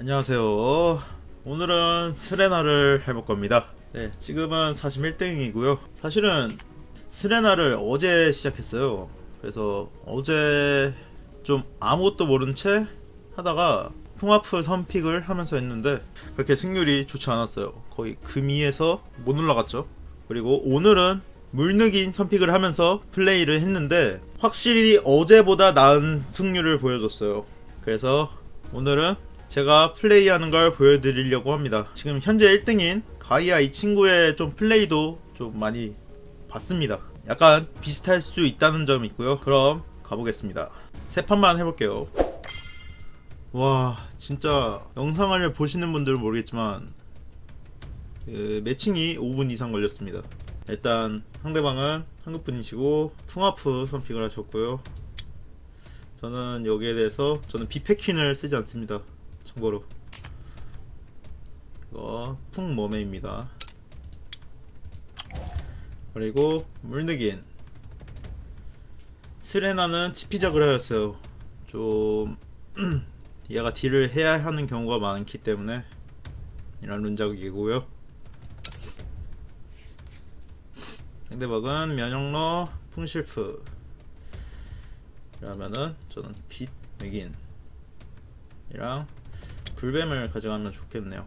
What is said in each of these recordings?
안녕하세요. 오늘은 스레나를 해볼 겁니다. 네, 지금은 41등이고요. 사실은 스레나를 어제 시작했어요. 그래서 어제 좀 아무것도 모른 채 하다가 풍화풀 선픽을 하면서 했는데 그렇게 승률이 좋지 않았어요. 거의 금이에서 못 올라갔죠. 그리고 오늘은 물느긴 선픽을 하면서 플레이를 했는데 확실히 어제보다 나은 승률을 보여줬어요. 그래서 오늘은 제가 플레이하는 걸 보여드리려고 합니다. 지금 현재 1등인 가이아 이 친구의 좀 플레이도 좀 많이 봤습니다. 약간 비슷할 수 있다는 점이 있고요. 그럼 가보겠습니다. 세 판만 해볼게요. 와 진짜 영상을 보시는 분들은 모르겠지만 그 매칭이 5분 이상 걸렸습니다. 일단 상대방은 한국 분이시고 풍아프 선픽을 하셨고요. 저는 여기에 대해서 저는 비패퀸을 쓰지 않습니다. 참고로 이거 풍머메입니다. 그리고 물느긴 스레나는 치피작을 하였어요. 좀 얘가 딜을 해야 하는 경우가 많기 때문에 이런 룬작이고요. 상대방은 면역로 풍실프 이라면은 저는 빛 맥인 이랑 불뱀을 가져가면 좋겠네요.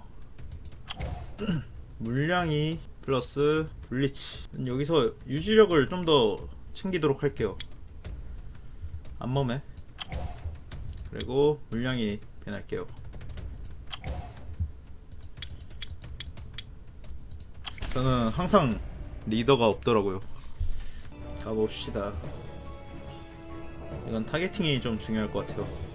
물량이 플러스 블리치 여기서 유지력을 좀 더 챙기도록 할게요. 안몸에. 그리고 물량이 배날게요. 저는 항상 리더가 없더라고요. 가봅시다. 이건 타겟팅이 좀 중요할 것 같아요.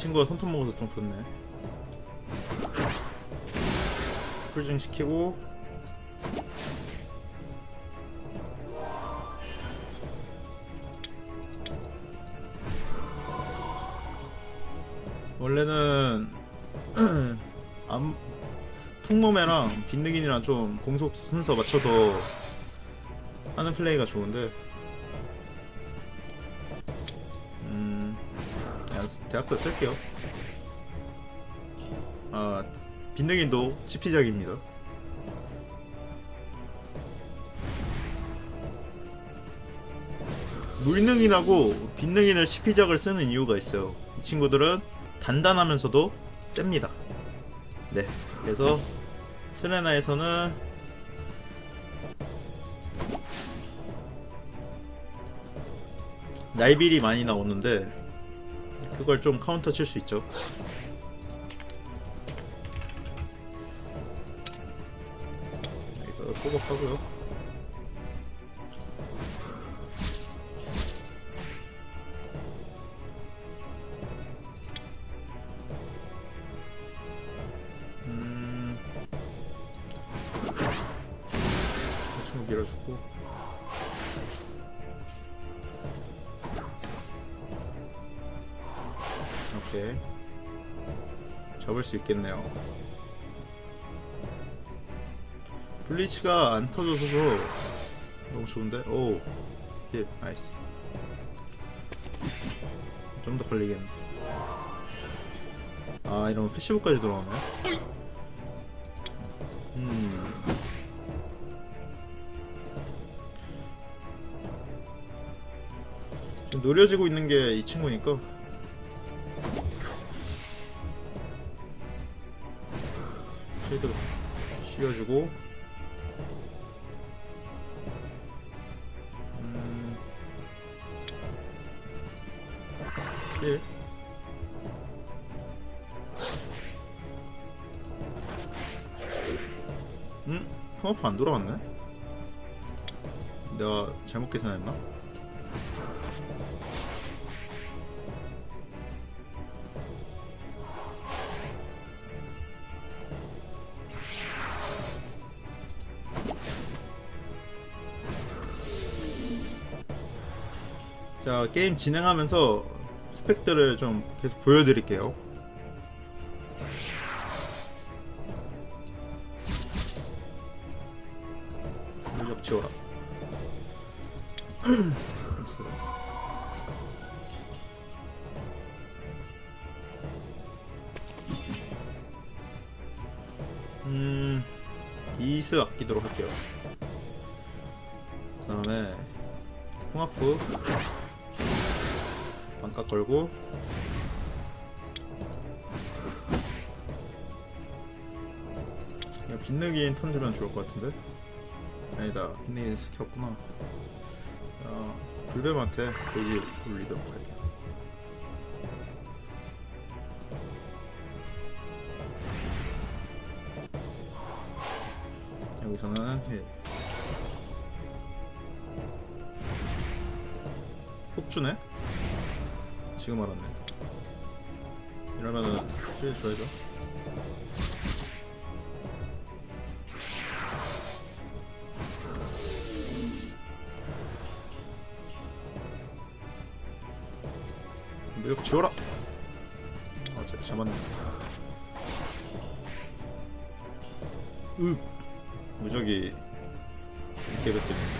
친구가 손톱 먹어서 좀 좋네. 풀징 시키고 원래는 암 풍모매랑 빈느긴이랑 좀 공속 순서 맞춰서 하는 플레이가 좋은데 대학서 쓸게요 아 빈느긴도 치피작입니다 물능인하고 빈능인을 시피작을 쓰는 이유가 있어요. 이 친구들은 단단하면서도 셉니다. 네, 그래서 스레나에서는 날빌이 많이 나오는데 그걸 좀 카운터 칠 수 있죠. 여기서 소복하고요. 음... 밀어주고 오케이 접을 수 있겠네요. 블리치가 안 터져서 너무 좋은데? 오 예, 나이스. 좀 더 걸리겠네. 아 이러면 패시브까지 들어오네 음. 지금 노려지고 있는 게 이 친구니까 응? 펑어프 안 돌아갔네? 내가 잘못 계산했나? 자 게임 진행하면서 스펙들을 좀 계속 보여드릴게요 지워라. 음 이스 아끼도록 할게요 그 다음에 풍아프 반값 걸고 그냥 빗내기인 턴 주면 좋을 것 같은데 아니다. 빗내기 시켰구나. 어, 불뱀한테 돼지 올리도록 할게요 여기서는 예. 폭주네? 지금 알았네. 이러면은 실 줘야죠 무역 지워라. 어 제트 잡았네. 윽 무적이 이렇게 뱉더니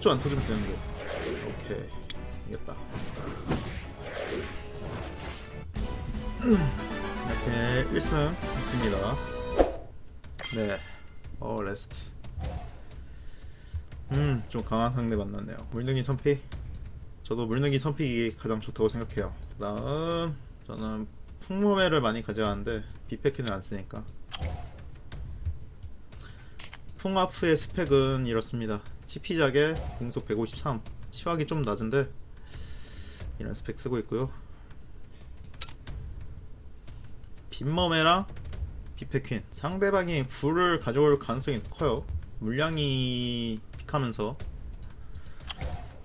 폭주 안 터지면 되는데 오케이. 이겼다. 이렇게 1승 했습니다. 네 어 레스트. 음 좀 강한 상대 만났네요. 물능이 선픽 저도 물능이 선픽이 가장 좋다고 생각해요. 다음 저는 풍모매를 많이 가져가는데 비패킨을 안 쓰니까. 풍아프의 스펙은 이렇습니다. 치피작에 공속 153, 치확이 좀 낮은데 이런 스펙 쓰고 있고요. 빈머메랑 비페퀸 상대방이 불을 가져올 가능성이 커요. 물량이 픽하면서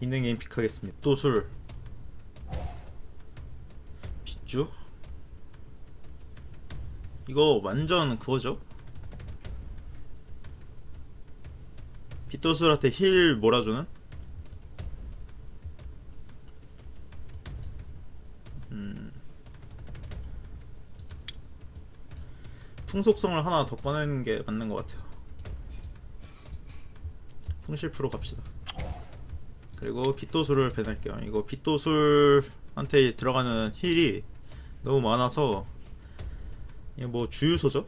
있는 게임 픽하겠습니다. 또술 빗주 이거 완전 그거죠? 빗도술한테 힐 몰아주는? 음. 풍속성을 하나 더 꺼내는 게 맞는 것 같아요. 풍실프로 갑시다. 그리고 빗도술을 배낼게요. 이거 빗도술한테 들어가는 힐이 너무 많아서 이거 뭐 주유소죠?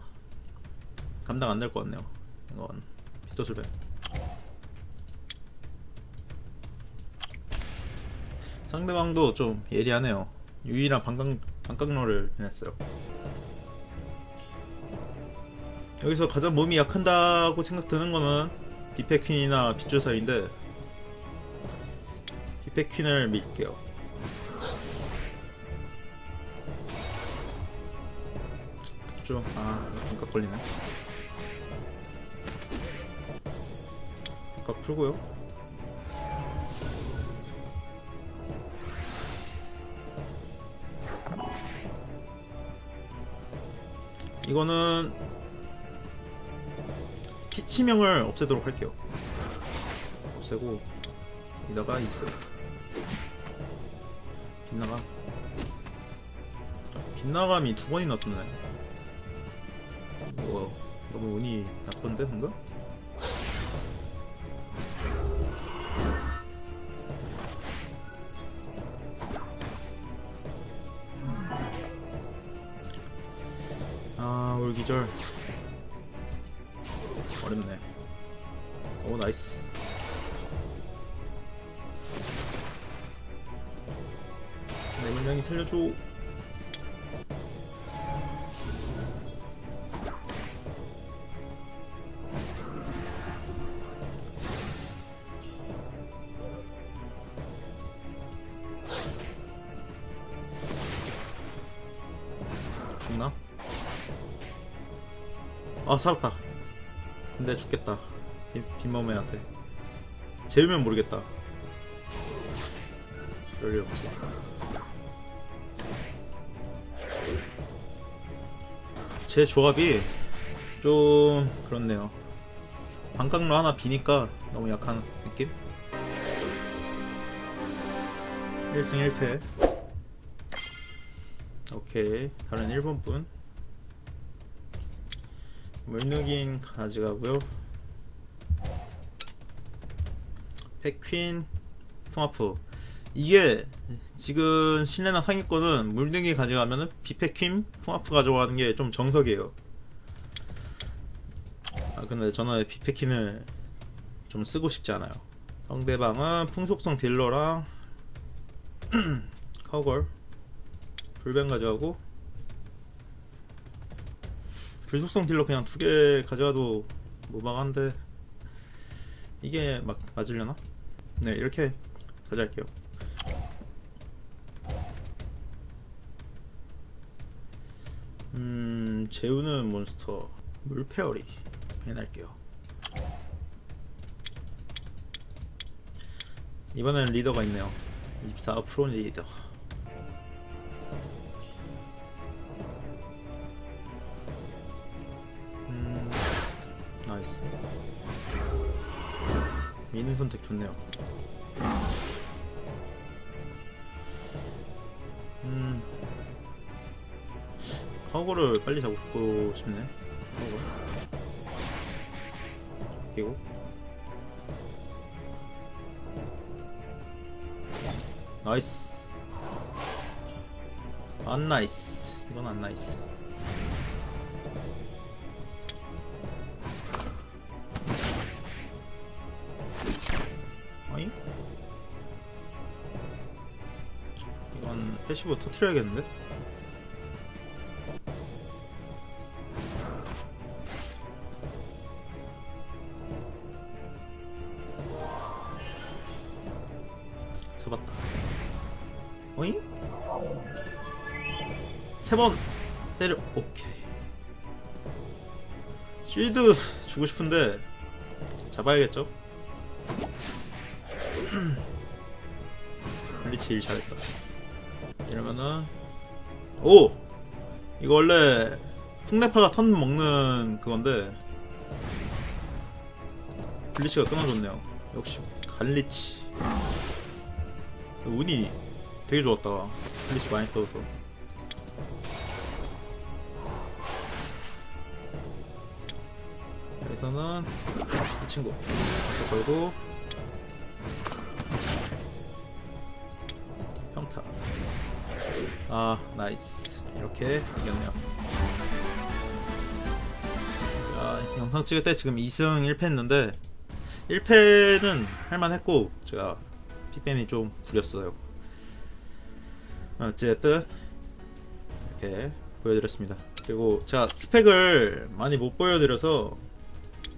감당 안 될 것 같네요. 이건 빗도술 배. 상대방도 좀 예리하네요. 유일한 반각, 반각로를 해냈어요. 여기서 가장 몸이 약한다고 생각드는 거는 비페퀸이나 빗주사인데 비페퀸을 밀게요. 쭉, 아, 반각 걸리네. 반각 풀고요. 이거는 피치명을 없애도록 할게요. 없애고 여기다가 있어. 빗나감. 빗나감이 두 번이나 떴네. 이거 너무 운이 나쁜데 뭔가? 아 올기절. 어렵네. 오 나이스. 내 물량이 살려줘. 죽나? 아 살았다 근데 죽겠다. 빈- 빈머메한테 재우면 모르겠다. 그럴 일 없지 제 조합이 좀 그렇네요. 반각로 하나 비니까 너무 약한 느낌? 1승 1패. 오케이. 다른 1번 분 물누긴 가져가고요. 백퀸 풍아프 이게 지금 신뢰나 상위권은 물등이 가져가면은 비페퀸 풍아프 가져가는 게 좀 정석이에요. 아 근데 저는 비페퀸을 좀 쓰고 싶지 않아요. 상대방은 풍속성 딜러랑 카우걸 불변 가져가고 불속성 딜러 그냥 두 개 가져가도 무방한데 이게 막 맞으려나? 네 이렇게 가져갈게요. 음 재우는 몬스터 물페어리 해낼게요. 이번엔 리더가 있네요. 24% 리더 미는 선택 좋네요. 음. 카우거를 빨리 잡고 싶네. 카우거 끼고? 나이스. 안 나이스. 이건 안 나이스 패시브 터트려야겠는데? 잡았다. 어잉? 세 번 때려. 오케이. 쉴드 주고 싶은데 잡아야겠죠? 블리치 일 잘했다. 이러면은 오 이거 원래 풍내파가 턴 먹는 그건데 블리치가 끊어줬네요. 역시 갈리치. 운이 되게 좋았다. 플리시 많이 터져서. 여기서는 이 친구 걸고 아 나이스 이렇게 이겼네요. 자, 영상 찍을 때 지금 2승 1패 했는데 1패는 할만했고 제가 픽벤이 좀 구렸어요. 어쨌든 이렇게 보여드렸습니다. 그리고 제가 스펙을 많이 못 보여드려서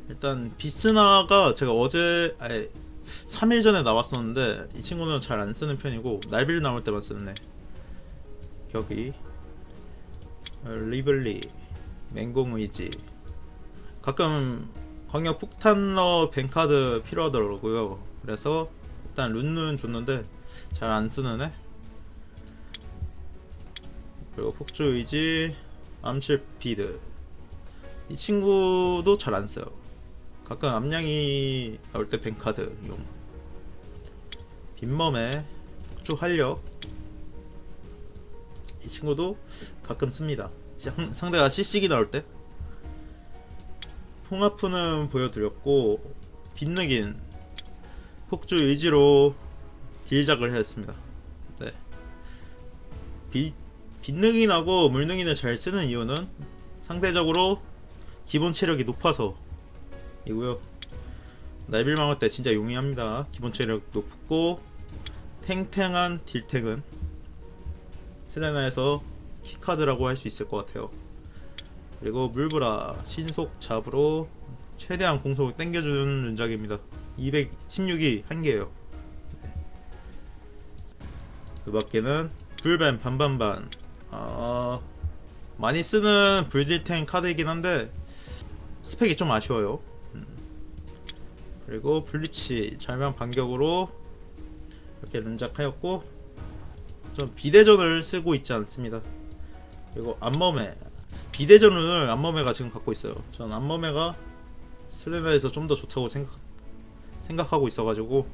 일단 비스나가 제가 어제 아니 3일 전에 나왔었는데 이 친구는 잘 안 쓰는 편이고 날빌 나올 때만 쓰네. 격 이 어, 리블리 맹공 의지 가끔 광역 폭탄러 뱅카드 필요하더라고요. 그래서 일단 룬은 줬는데 잘 안 쓰는 애. 그리고 폭주 의지, 암실 피드. 이 친구도 잘 안 써요. 가끔 암양이 나올 때 뱅카드 용. 빈멈에 폭주 활력. 이 친구도 가끔 씁니다. 상- 상대가 CC기 나올 때. 풍아프는 보여드렸고 빗느긴 폭주 의지로 딜작을 했습니다. 네. 비, 빗능인하고 물능인을 잘 쓰는 이유는 상대적으로 기본 체력이 높아서 이고요. 날빌 망할 때 진짜 용이합니다. 기본 체력 높고 탱탱한 딜탱은 세레나에서 키카드라고 할 수 있을 것 같아요. 그리고 물브라 신속 잡으로 최대한 공속을 땡겨주는 눈작입니다. 216이 한 개예요. 네. 그 밖에는 불뱀 반반반 어, 많이 쓰는 불딜탱 카드이긴 한데 스펙이 좀 아쉬워요. 그리고 블리치 절명 반격으로 이렇게 른작하였고 좀 비대전을 쓰고 있지 않습니다. 그리고 안머메 비대전을 안머메가 지금 갖고 있어요. 전 안머메가 스레나에서 좀 더 좋다고 생각 생각하고 있어가지고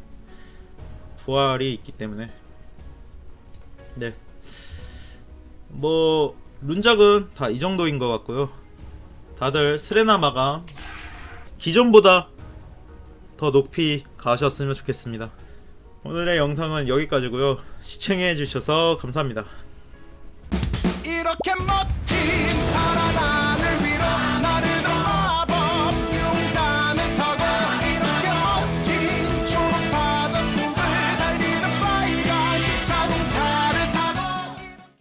부활이 있기 때문에 네. 뭐 룬작은 다 이 정도인 것 같고요. 다들 스레나 마감 기존보다 더 높이 가셨으면 좋겠습니다. 오늘의 영상은 여기까지고요. 시청해 주셔서 감사합니다.